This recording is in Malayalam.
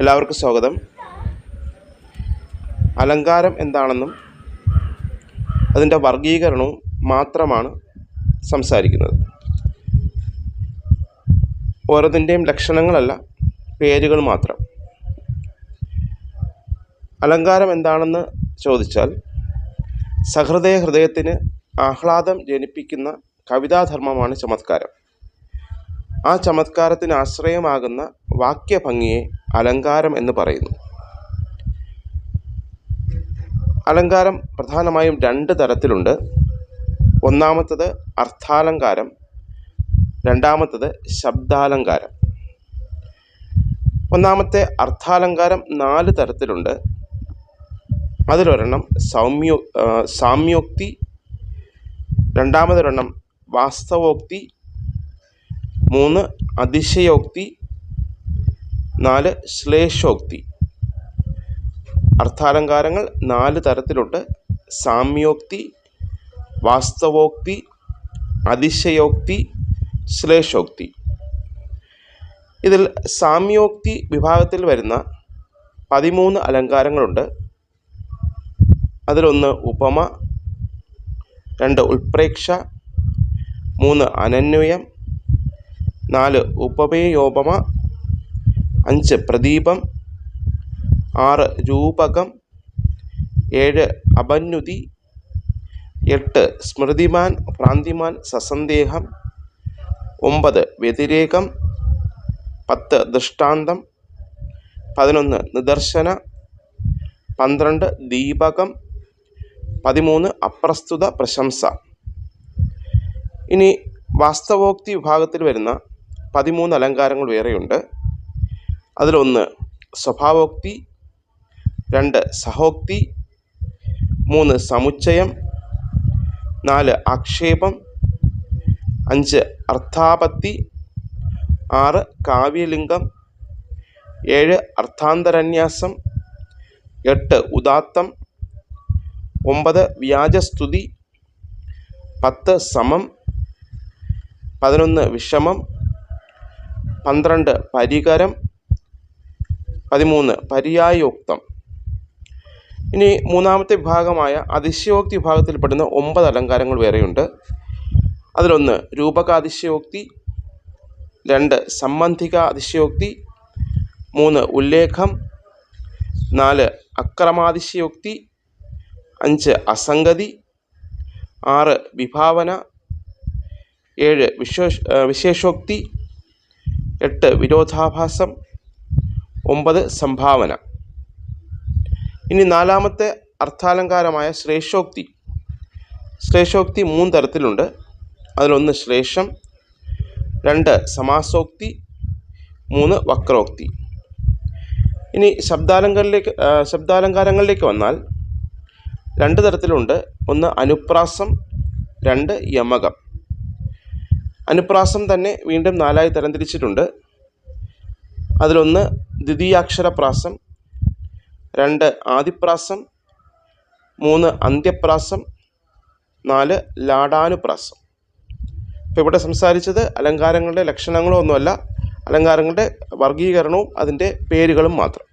എല്ലാവർക്കും സ്വാഗതം. അലങ്കാരം എന്താണെന്നും അതിന്റെ വർഗീകരണവും മാത്രമാണ് സംസാരിക്കുന്നത്. ഓരോതിന്റെയും ലക്ഷണങ്ങളല്ല പേരുകൾ മാത്രം. അലങ്കാരം എന്താണെന്ന് ചോദിച്ചാൽ സഹൃദയ ഹൃദയത്തിന് ആഹ്ലാദം ജനിപ്പിക്കുന്ന കവിതാധർമ്മമാണ് ചമത്കാരം. ആ ചമത്കാരത്തിന് ആശ്രയമാകുന്ന വാക്യഭംഗിയെ അലങ്കാരം എന്ന് പറയുന്നു. അലങ്കാരം പ്രധാനമായും രണ്ട് തരത്തിലുണ്ട്. ഒന്നാമത്തത് അർത്ഥാലങ്കാരം രണ്ടാമത്തത് ശബ്ദാലങ്കാരം. ഒന്നാമത്തെ അർത്ഥാലങ്കാരം നാല് തരത്തിലുണ്ട്. അതിലൊരെണ്ണം സൗമ്യോ സാമ്യോക്തി രണ്ടാമതൊരെണ്ണം വാസ്തവോക്തി മൂന്ന് അതിശയോക്തി നാല് ശ്ലേഷോക്തി. അർത്ഥാലങ്കാരങ്ങൾ നാല് തരത്തിലുണ്ട്. സാമ്യോക്തി വാസ്തവോക്തി അതിശയോക്തി ശ്ലേഷോക്തി. ഇതിൽ സാമ്യോക്തി വിഭാഗത്തിൽ വരുന്ന പതിമൂന്ന് അലങ്കാരങ്ങളുണ്ട്. അതിലൊന്ന് ഉപമ രണ്ട് ഉൽപ്രേക്ഷ മൂന്ന് അനന്വയം നാല് ഉപമേയോപമ അഞ്ച് പ്രദീപം ആറ് രൂപകം ഏഴ് അപന്യുതി എട്ട് സ്മൃതിമാൻ ഭ്രാന്തിമാൻ സസന്ദേഹം ഒമ്പത് വ്യതിരേകം പത്ത് ദൃഷ്ടാന്തം പതിനൊന്ന് നിദർശന പന്ത്രണ്ട് ദീപകം പതിമൂന്ന് അപ്രസ്തുത പ്രശംസ. ഇനി വാസ്തവോക്തി വിഭാഗത്തിൽ വരുന്ന പതിമൂന്ന് അലങ്കാരങ്ങൾ വേറെയുണ്ട്. അതിലൊന്ന് സ്വഭാവോക്തി രണ്ട് സഹോക്തി മൂന്ന് സമുച്ചയം നാല് ആക്ഷേപം അഞ്ച് അർത്ഥാപത്തി ആറ് കാവ്യലിംഗം ഏഴ് അർത്ഥാന്തരന്യാസം എട്ട് ഉദാത്തം ഒമ്പത് വ്യാജസ്തുതി പത്ത് സമം പതിനൊന്ന് വിഷമം പന്ത്രണ്ട് പരികരം പതിമൂന്ന് പര്യായോക്തം ഇനി മൂന്നാമത്തെ വിഭാഗമായ അതിശയോക്തി വിഭാഗത്തിൽപ്പെടുന്ന ഒമ്പത് അലങ്കാരങ്ങൾ വേറെയുണ്ട്. അതിലൊന്ന് രൂപകാതിശയോക്തി രണ്ട് സംബന്ധിക അതിശയോക്തി മൂന്ന് ഉല്ലേഖം നാല് അക്രമാതിശയോക്തി അഞ്ച് അസംഗതി ആറ് വിഭാവന ഏഴ് വിശേഷ വിശേഷോക്തി എട്ട് വിരോധാഭാസം ഒമ്പത് സംഭാവന. ഇനി നാലാമത്തെ അർത്ഥാലങ്കാരമായ ശ്രേഷോക്തി ശ്രേഷോക്തി മൂന്ന് തരത്തിലുണ്ട്. അതിലൊന്ന് ശ്ലേഷം രണ്ട് സമാസോക്തി മൂന്ന് വക്രോക്തി. ഇനി ശബ്ദാലങ്കാരിലേക്ക് ശബ്ദാലങ്കാരങ്ങളിലേക്ക് വന്നാൽ രണ്ട് തരത്തിലുണ്ട്. ഒന്ന് അനുപ്രാസം രണ്ട് യമകം. അനുപ്രാസം തന്നെ വീണ്ടും നാലായി തരംതിരിച്ചിട്ടുണ്ട്. അതിലൊന്ന് ദ്വിതീയാക്ഷരപ്രാസം രണ്ട് ആദിപ്രാസം മൂന്ന് അന്ത്യപ്രാസം നാല് ലാടാനുപ്രാസം അപ്പോൾ ഇവിടെ സംസാരിച്ചത് അലങ്കാരങ്ങളുടെ ലക്ഷണങ്ങളോ ഒന്നുമല്ല. അലങ്കാരങ്ങളുടെ വർഗീകരണവും അതിന്റെ പേരുകളും മാത്രം.